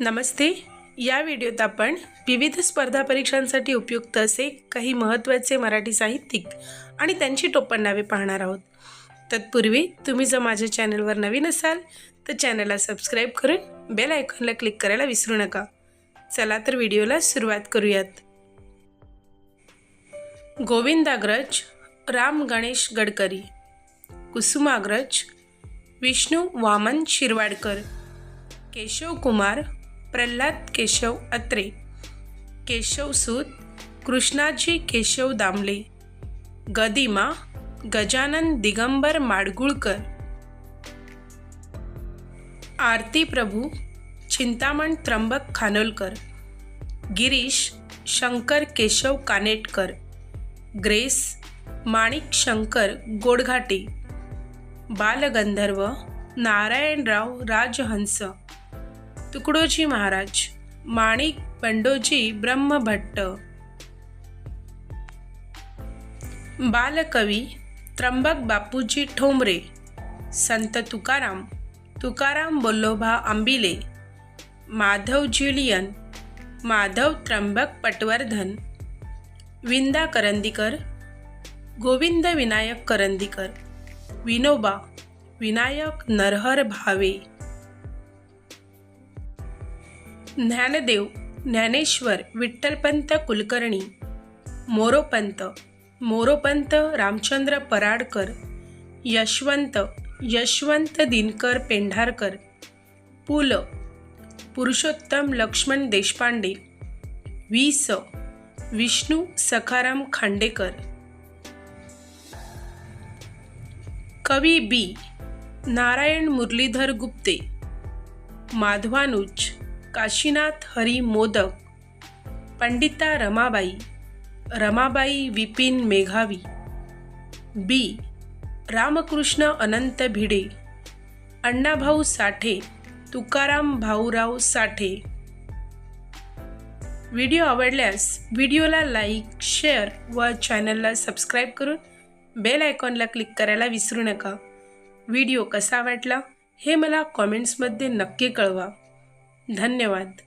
नमस्ते. या व्हिडिओत आपण विविध स्पर्धा परीक्षांसाठी उपयुक्त असे काही महत्त्वाचे मराठी साहित्यिक आणि त्यांची टोपण नावे पाहणार आहोत. तत्पूर्वी तुम्ही जर माझ्या चॅनलवर नवीन असाल तर चॅनलला सबस्क्राईब करून बेल आयकॉनला क्लिक करायला विसरू नका. चला तर व्हिडिओला सुरुवात करूयात. गोविंदाग्रज राम गणेश गडकरी कुसुमाग्रज विष्णू वामन शिरवाडकर केशव कुमार प्रल्हाद केशव अत्रे केशव सूत कृष्णाजी केशव दामले गदिमा गजानन दिगंबर माडगुळकर आरती प्रभू चिंतामण त्र्यंबक खानोलकर गिरीश शंकर केशव कानेटकर ग्रेस माणिक शंकर गोडघाटे बालगंधर्व नारायणराव राजहंस तुकडोजी महाराज माणिक बंडोजी ब्रह्मभट्ट. बालकवी त्र्यंबक बापूजी ठोंबरे संत तुकाराम तुकाराम बोल्लोभा आंबिले माधव ज्युलियन माधव त्र्यंबक पटवर्धन विंदा करंदीकर गोविंद विनायक करंदीकर विनोबा विनायक नरहर भावे. ज्ञानदेव ज्ञानेश्वर विठ्ठलपंत कुलकर्णी मोरोपंत मोरोपंत रामचंद्र पराडकर यशवंत यशवंत दिनकर पेंढारकर पु ल पुरुषोत्तम लक्ष्मण देशपांडे वि स विष्णू सखाराम खांडेकर. कवी बी. नारायण मुरलीधर गुप्ते माधवानुज काशीनाथ हरी मोदक पंडिता रमाबाई रमाबाई विपिन मेघावी बी. रामकृष्ण अनंत भिडे अण्णाभाऊ साठे तुकाराम भाऊराव साठे. व्हिडिओ आवडल्यास व्हिडिओला लाईक शेअर व चॅनलला सबस्क्राईब करून बेल आयकॉनला क्लिक करायला विसरू नका. व्हिडिओ कसा वाटला हे मला कॉमेंट्समध्ये नक्की कळवा. धन्यवाद.